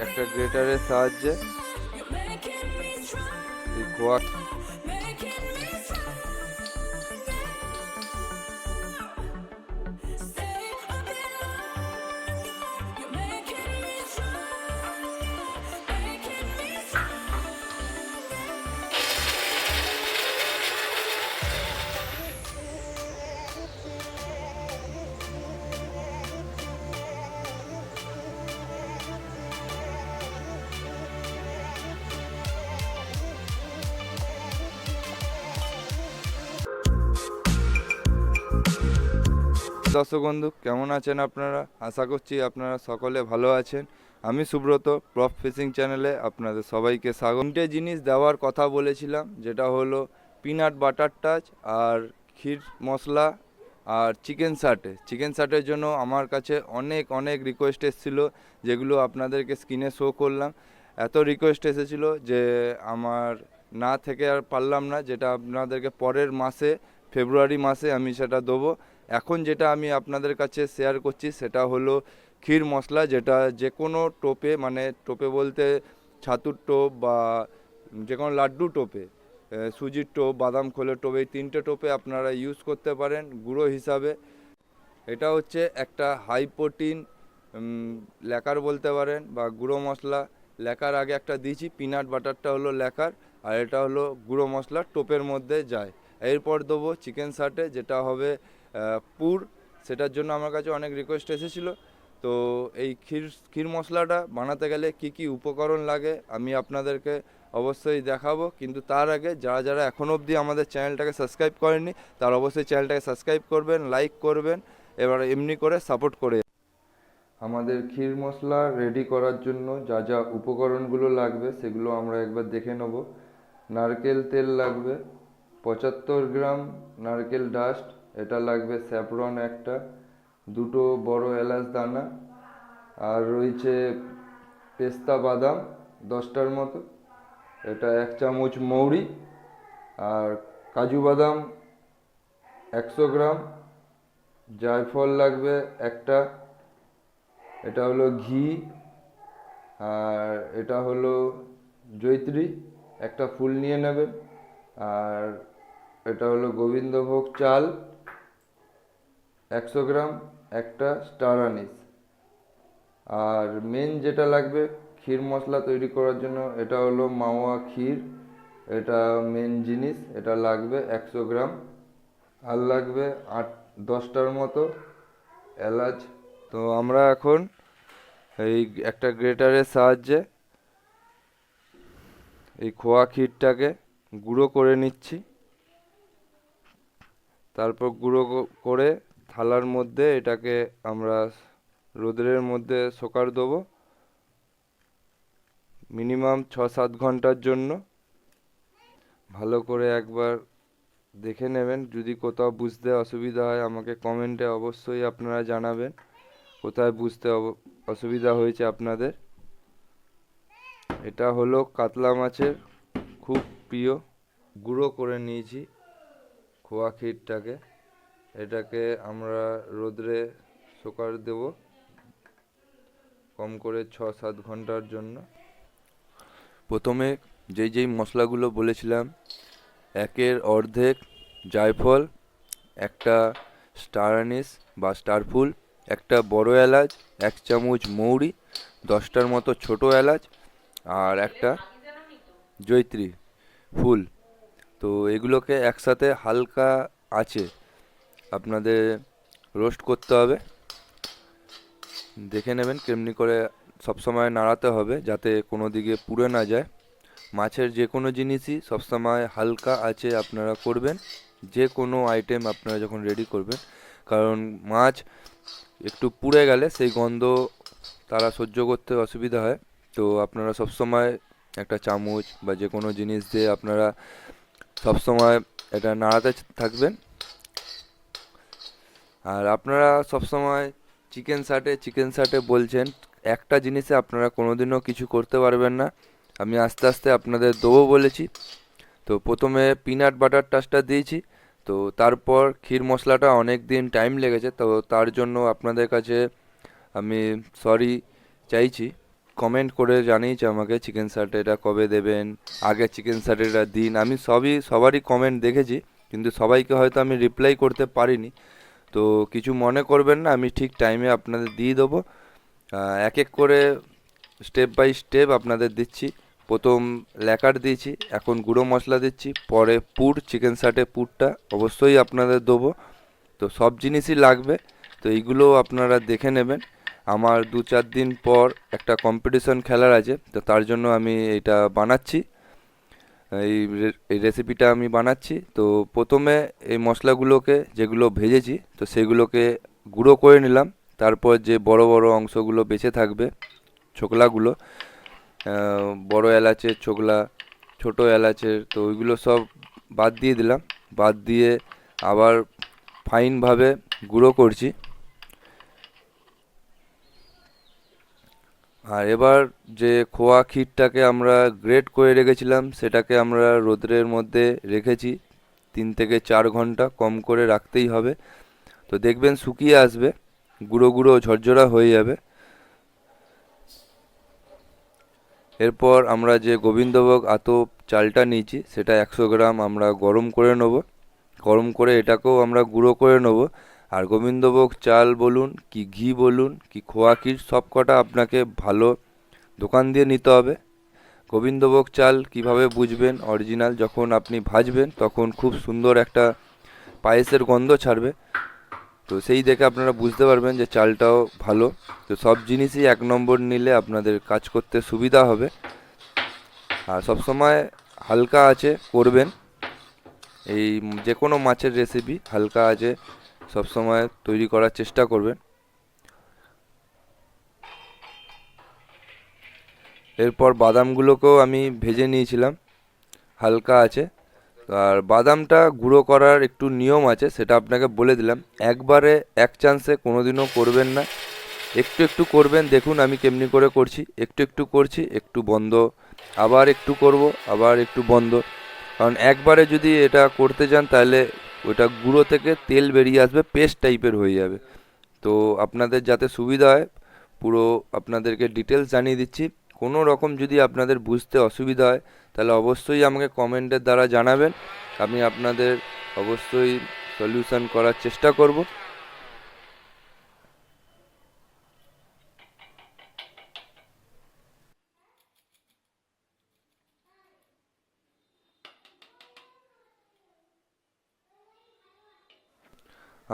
একটা গ্রেটারের সাহায্যে এই দর্শক বন্ধু, কেমন আছেন আপনারা? আশা করছি আপনারা সকলে ভালো আছেন। আমি সুব্রত প্রফ ফিশিং চ্যানেলে আপনাদের সবাইকে স্বাগত। তিনটে জিনিস দেওয়ার কথা বলেছিলাম, যেটা হলো পিনাট বাটার টাচ আর ক্ষীর মশলা আর চিকেন সাটে চিকেন সাটের জন্য আমার কাছে অনেক অনেক রিকোয়েস্ট এসেছিল, যেগুলো আপনাদেরকে স্ক্রিনে শো করলাম। এত রিকোয়েস্ট এসেছিল যে আমার না থেকে আর পারলাম না, যেটা আপনাদেরকে পরের মাসে ফেব্রুয়ারি মাসে আমি সেটা দেবো। এখন যেটা আমি আপনাদের কাছে শেয়ার করছি, সেটা হলো ক্ষীর মশলা, যেটা যে কোনো টোপে মানে টোপে বলতে ছাতুর টোপ বা যে কোনো লাড্ডু টোপে সুজির টোপ, বাদাম খোলের টোপ, এই তিনটে টোপে আপনারা ইউজ করতে পারেন গুঁড়ো হিসাবে। এটা হচ্ছে একটা হাই প্রোটিন লেকার বলতে পারেন বা গুঁড়ো মশলা। লেকার আগে একটা দিয়েছি পিনাট বাটারটা হলো লেকার, আর এটা হলো গুঁড়ো মশলা, টোপের মধ্যে যায়। এরপর দেবো চিকেন সাটে, যেটা হবে পুর। সেটার জন্য আমার কাছে অনেক রিকোয়েস্ট এসেছিল। তো এই ক্ষীর ক্ষীর মশলাটা বানাতে গেলে কি কি উপকরণ লাগে আমি আপনাদেরকে অবশ্যই দেখাবো। কিন্তু তার আগে যারা যারা এখনও অবধি আমাদের চ্যানেলটাকে সাবস্ক্রাইব করেনি তারা অবশ্যই চ্যানেলটাকে সাবস্ক্রাইব করবেন লাইক করবেন, এবার এমনি করে সাপোর্ট করে। আমাদের ক্ষীর মশলা রেডি করার জন্য যা যা উপকরণগুলো লাগবে সেগুলো আমরা একবার দেখে নেব। নারকেল তেল লাগবে। পঁচাত্তর গ্রাম নারকেল ডাস্ট, এটা লাগবে স্যাফরন একটা, দুটো বড় এলাচ দানা, আর রয়েছে পেস্তা বাদাম দশটার মতো, এটা এক চামচ মৌরি, আর কাজু বাদাম একশো গ্রাম, জায়ফল লাগবে একটা, এটা হলো ঘি, আর এটা হলো জৈত্রী একটা ফুল নিয়ে নেবেন আর এটা হলো গোবিন্দভোগ চাল, একশো গ্রাম, একটা স্টার আনিস। আর মেন যেটা লাগবে, ক্ষীর মশলা তৈরি করার জন্য, এটা হলো মাওয়া ক্ষীর। এটা মেন জিনিস, এটা লাগবে একশো গ্রাম। আর লাগবে আট, দশটার মতো এলাচ। তো আমরা এখন এই একটা গ্রেটারের সাহায্যে এই খোয়া ক্ষীরটাকে গুঁড়ো করে নিচ্ছি। তারপর গুঁড়ো করে থালার মধ্যে এটাকে আমরা রোদ্রের মধ্যে শোকার দেবো। মিনিমাম ছ সাত ঘণ্টার জন্য। ভালো করে একবার দেখে নেবেন। যদি কোথাও বুঝতে অসুবিধা হয়, আমাকে কমেন্টে অবশ্যই আপনারা জানাবেন। কোথায় বুঝতে অসুবিধা হয়েছে আপনাদের। এটা হলো কাতলা মাছের খুব প্রিয়। গুঁড়ো করে নিয়েছি। খোয়া ক্ষীরটাকে এটাকে আমরা রোদ্রে শোকার দেব কম করে ছ সাত ঘণ্টার জন্য। প্রথমে যেই যেই মশলাগুলো বলেছিলাম একের অর্ধেক জায়ফল একটা স্টার আনিস বা স্টার ফুল একটা বড় এলাচ এক চামচ মৌরি দশটার মতো ছোট এলাচ আর একটা জৈত্রী ফুল। তো এগুলোকে একসাথে হালকা আছে আপনাদের রোস্ট করতে হবে। দেখে নেবেন কেমনি করে সবসময় নাড়াতে হবে যাতে কোনো দিকে পুড়ে না যায়। মাছের যে কোনো জিনিসই সবসময় হালকা আছে আপনারা করবেন। যে কোনো আইটেম আপনারা যখন রেডি করবেন। কারণ মাছ একটু পুড়ে গেলে সেই গন্ধ তারা সহ্য করতে অসুবিধা হয়। তো আপনারা সবসময় একটা চামচ বা যে কোনো জিনিস দিয়ে আপনারা সবসময় এটা নাড়াতে থাকবেন। আর আপনারা সবসময় চিকেন সাটে চিকেন সাটে বলছেন, একটা জিনিসে আপনারা কোনোদিনও কিছু করতে পারবেন না। আমি আস্তে আস্তে আপনাদের দেবো বলেছি। তো প্রথমে পিনাট বাটার টাচটা দিয়েছি। তো তারপর ক্ষীর মশলাটা অনেক দিন টাইম লেগেছে, তো তার জন্য আপনাদের কাছে আমি সরি চাইছি। কমেন্ট করে জানিয়েছে আমাকে চিকেন স্যাটেটা কবে দেবেন? আগে চিকেন স্যাটেটা দিন। আমি সবই, সবারই কমেন্ট দেখেছি, কিন্তু সবাইকে হয়তো আমি রিপ্লাই করতে পারিনি। তো কিছু মনে করবেন না, আমি ঠিক টাইমে আপনাদের দিয়ে দেবো। এক এক করে স্টেপ বাই স্টেপ আপনাদের দিচ্ছি। প্রথম ল্যাকার দিয়েছি, এখন গুঁড়ো মশলা দিচ্ছি, পরে পুর চিকেন স্যাটে পুরটা অবশ্যই আপনাদের দেবো। তো সব জিনিসই লাগবে, তো এইগুলো আপনারা দেখে নেবেন। আমার দু চার দিন পর একটা কম্পিটিশন খেলার আছে, তো তার জন্য আমি এটা বানাচ্ছি। এই এই রেসিপিটা আমি বানাচ্ছি। তো প্রথমে এই মশলাগুলোকে যেগুলো ভেজেছি, তো সেগুলোকে গুঁড়ো করে নিলাম। তারপর যে বড় বড় অংশগুলো বেঁচে থাকবে, ছোকলাগুলো বড় এলাচের ছোকলা, ছোট এলাচের, তো ওইগুলো সব বাদ দিয়ে দিলাম। বাদ দিয়ে আবার ফাইনভাবে গুঁড়ো করছি। আর এবার যে খোয়া ক্ষীরটাকে আমরা গ্রেট করে রেখেছিলাম, সেটাকে আমরা রোদ্রের মধ্যে রেখেছি। তিন থেকে চার ঘণ্টা কম করে রাখতেই হবে। তো দেখবেন শুকিয়ে আসবে, গুঁড়ো গুঁড়ো ঝরঝরা হয়ে যাবে। এরপর আমরা যে গোবিন্দভোগ আতপ চালটা নিয়েছি, সেটা একশো গ্রাম আমরা গরম করে নেব। গরম করে এটাকেও আমরা গুঁড়ো করে নেব। আর গোবিন্দভোগ চাল বলুন, কি ঘি বলুন, কি খোয়া ক্ষীর, সব কটা আপনাকে ভালো দোকান দিয়ে নিতে হবে। গোবিন্দভোগ চাল কীভাবে বুঝবেন অরিজিনাল যখন আপনি ভাজবেন, তখন খুব সুন্দর একটা পায়েসের গন্ধ ছাড়বে। তো সেই দেখে আপনারা বুঝতে পারবেন যে চালটাও ভালো। তো সব জিনিসই এক নম্বর নিলে আপনাদের কাজ করতে সুবিধা হবে। আর সবসময় হালকা আছে করবেন। এই যে কোনো মাছের রেসিপি হালকা আছে সবসময় তৈরি করার চেষ্টা করবেন। এরপর বাদামগুলোকেও আমি ভেজে নিয়েছিলাম, হালকা আছে। আর বাদামটা গুঁড়ো করার একটু নিয়ম আছে, সেটা আপনাকে বলে দিলাম। একবারে এক চান্সে কোনোদিনও করবেন না। একটু একটু করবেন, দেখুন আমি কেমনি করে করছি। একটু একটু করছি, একটু বন্ধ। আবার একটু করব, আবার একটু বন্ধ। কারণ একবারে যদি এটা করতে যান, তাহলে ওটা গুঁড়ো থেকে তেল বেরিয়ে আসবে, পেস্ট টাইপের হয়ে যাবে। তো আপনাদের যাতে সুবিধা হয়, পুরো আপনাদেরকে ডিটেলস জানিয়ে দিচ্ছি। কোনো রকম যদি আপনাদের বুঝতে অসুবিধা হয়, তাহলে অবশ্যই আমাকে কমেন্টের দ্বারা জানাবেন। আমি আপনাদের অবশ্যই সলিউশন করার চেষ্টা করব।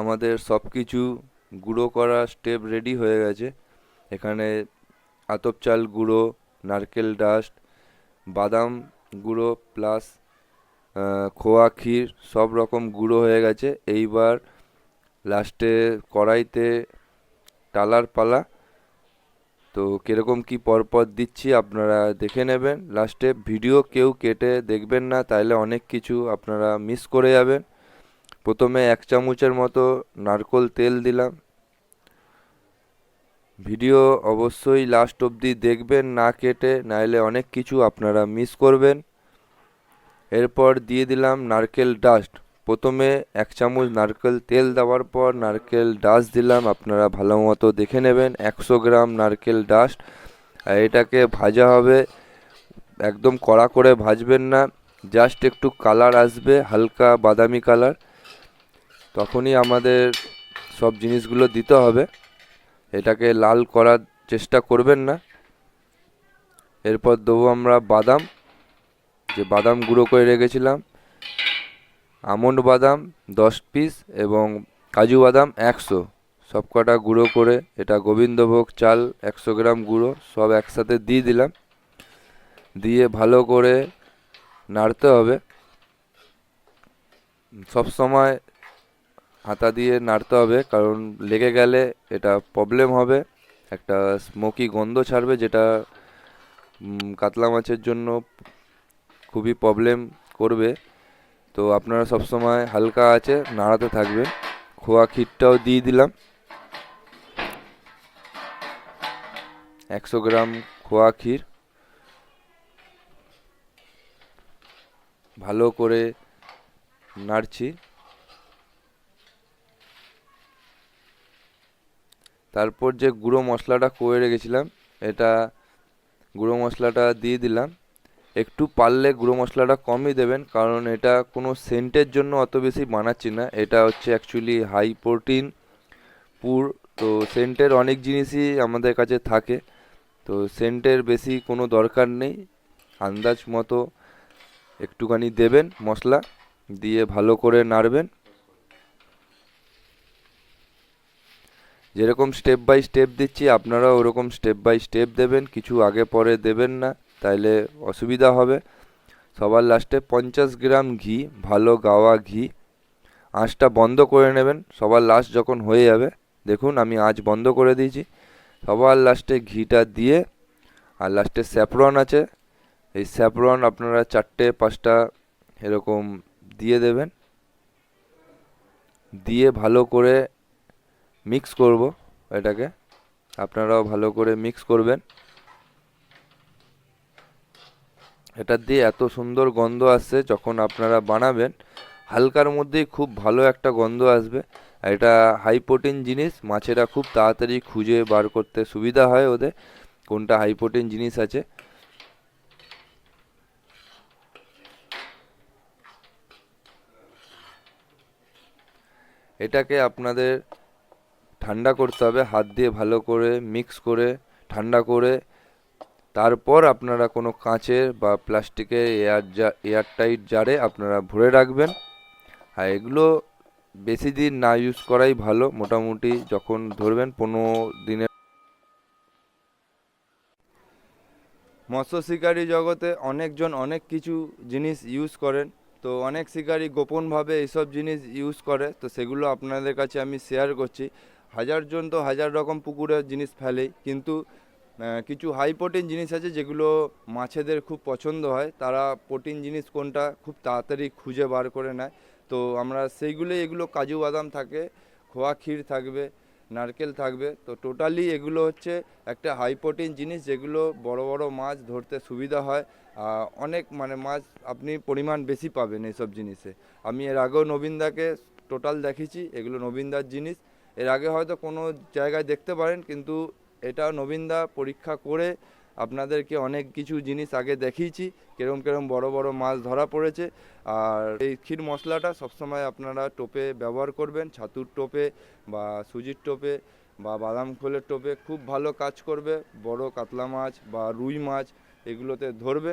আমাদের সব কিছু গুঁড়ো করা স্টেপ রেডি হয়ে গেছে। এখানে আতপ চাল গুঁড়ো, নারকেল ডাস্ট বাদাম গুঁড়ো প্লাস খোয়া ক্ষীর সব রকম গুঁড়ো হয়ে গেছে। এইবার লাস্টে কড়াইতে টালার পালা। তো কীরকম কি পরপর দিচ্ছি আপনারা দেখে নেবেন। লাস্টে ভিডিও কেউ কেটে দেখবেন না, তাইলে অনেক কিছু আপনারা মিস করে যাবেন। প্রথমে এক চামচের মতো নারকোল তেল দিলাম। ভিডিও অবশ্যই লাস্ট অবধি দেখবেন, না কেটে নাইলে অনেক কিছু আপনারা মিস করবেন। এরপর দিয়ে দিলাম নারকেল ডাস্ট প্রথমে এক চামচ নারকেল তেল দেওয়ার পর নারকেল ডাস্ট দিলাম, আপনারা ভালো মতো দেখে নেবেন। একশো গ্রাম নারকেল ডাস্ট আর এটাকে ভাজা হবে, একদম কড়া করে ভাজবেন না জাস্ট একটু কালার আসবে, হালকা বাদামি কালার তখনই আমাদের সব জিনিসগুলো দিতে হবে। এটাকে লাল করার চেষ্টা করবেন না। এরপর দেবো আমরা বাদাম। যে বাদাম গুঁড়ো করে রেখেছিলাম, আমন্ড বাদাম দশ পিস এবং কাজু বাদাম একশো। সব কটা গুঁড়ো করে এটা গোবিন্দভোগ চাল একশো গ্রাম গুঁড়ো সব একসাথে দিয়ে দিলাম। দিয়ে ভালো করে নাড়তে হবে। সব সময় হাতা দিয়ে নাড়তে হবে, কারণ লেগে গেলে এটা প্রবলেম হবে। একটা স্মোকি গন্ধ ছাড়বে, যেটা কাতলা মাছের জন্য খুবই প্রবলেম করবে। তো আপনারা সব সময় হালকা আছে নাড়াতে থাকবেন। খোয়া ক্ষীরটাও দিয়ে দিলাম। একশো গ্রাম খোয়া ক্ষীর। ভালো করে নাড়ছি। তারপর যে গুঁড়ো মশলাটা করে রেখেছিলাম, এটা গুঁড়ো মশলাটা দিয়ে দিলাম। একটু পারলে গুঁড়ো মশলাটা কমই দেবেন, কারণ এটা কোনো সেন্টের জন্য অত বেশি বানাচ্ছি না। এটা হচ্ছে অ্যাকচুয়ালি হাই প্রোটিন পুর তো সেন্টের অনেক জিনিসই আমাদের কাছে থাকে। তো সেন্টের বেশি কোনো দরকার নেই, আন্দাজ মতো একটুখানি দেবেন মশলা, দিয়ে ভালো করে নাড়বেন। যেরকম স্টেপ বাই স্টেপ দিচ্ছি আপনারা ওরকম স্টেপ বাই স্টেপ দেবেন, কিছু আগে পরে দেবেন না, তাইলে অসুবিধা হবে। সবার লাস্টে পঞ্চাশ গ্রাম ঘি, ভালো গাওয়া ঘি, আঁচটা বন্ধ করে নেবেন, সবার লাস্ট যখন হয়ে যাবে, দেখুন আমি আঁচ বন্ধ করে দিয়েছি। সবার লাস্টে ঘিটা দিয়ে, আর লাস্টে স্যাফরন আছে, এই স্যাফরন আপনারা চারটে, পাঁচটা এরকম দিয়ে দেবেন। দিয়ে ভালো করে মিক্স করব এটাকে। আপনারাও ভালো করে মিক্স করবেন। এটা দিয়ে এত সুন্দর গন্ধ আসছে যখন আপনারা বানাবেন, হালকার মধ্যেই খুব ভালো একটা গন্ধ আসবে। এটা হাই প্রোটিন জিনিস, মাছেরা খুব তাড়াতাড়ি খুঁজে বার করতে সুবিধা হয় ওদের, কোনটা হাই প্রোটিন জিনিস আছে। এটাকে আপনাদের ঠান্ডা করতে হবে, হাত দিয়ে ভালো করে মিক্স করে, ঠান্ডা করে। তারপর আপনারা কোনো কাঁচের বা প্লাস্টিকের এয়ার জা এয়ার টাইট জারে আপনারা ভরে রাখবেন। আর এগুলো বেশি দিন না ইউজ করাই ভালো। মোটামুটি যখন ধরবেন পনেরো দিনের। মৎস্য শিকারী জগতে অনেকজন অনেক কিছু জিনিস ইউজ করেন। তো অনেক শিকারী গোপনভাবে এইসব জিনিস ইউজ করে। তো সেগুলো আপনাদের কাছে আমি শেয়ার করছি। হাজারজন তো হাজার রকম পুকুরে জিনিস ফেলে, কিন্তু কিছু হাই প্রোটিন জিনিস আছে যেগুলো মাছেদের খুব পছন্দ হয়, তারা প্রোটিন জিনিস কোনটা খুব তাড়াতাড়ি খুঁজে বার করে নেয়। তো আমরা সেইগুলোই, এগুলো কাজু বাদাম থাকে, খোয়া ক্ষীর থাকবে, নারকেল থাকবে, তো টোটালি এগুলো হচ্ছে একটা হাই প্রোটিন জিনিস যেগুলো বড় বড় মাছ ধরতে সুবিধা হয়। অনেক মানে মাছ আপনি পরিমাণ বেশি পাবেন এইসব জিনিসে। আমি এর আগেও নবীনদাকে টোটাল দেখেছি এগুলো নবীনদার জিনিস। এর আগে হয়তো কোনো জায়গায় দেখতে পারেন, কিন্তু এটা নবীনদা পরীক্ষা করে আপনাদেরকে অনেক কিছু জিনিস আগে দেখিয়েছি। কেরম কেরম বড় বড় মাছ ধরা পড়েছে। আর এই ক্ষীর মশলাটা সবসময় আপনারা টোপে ব্যবহার করবেন। ছাতুর টোপে বা সুজির টোপে বা বাদাম খোলের টোপে খুব ভালো কাজ করবে। বড় কাতলা মাছ বা রুই মাছ এগুলোতে ধরবে।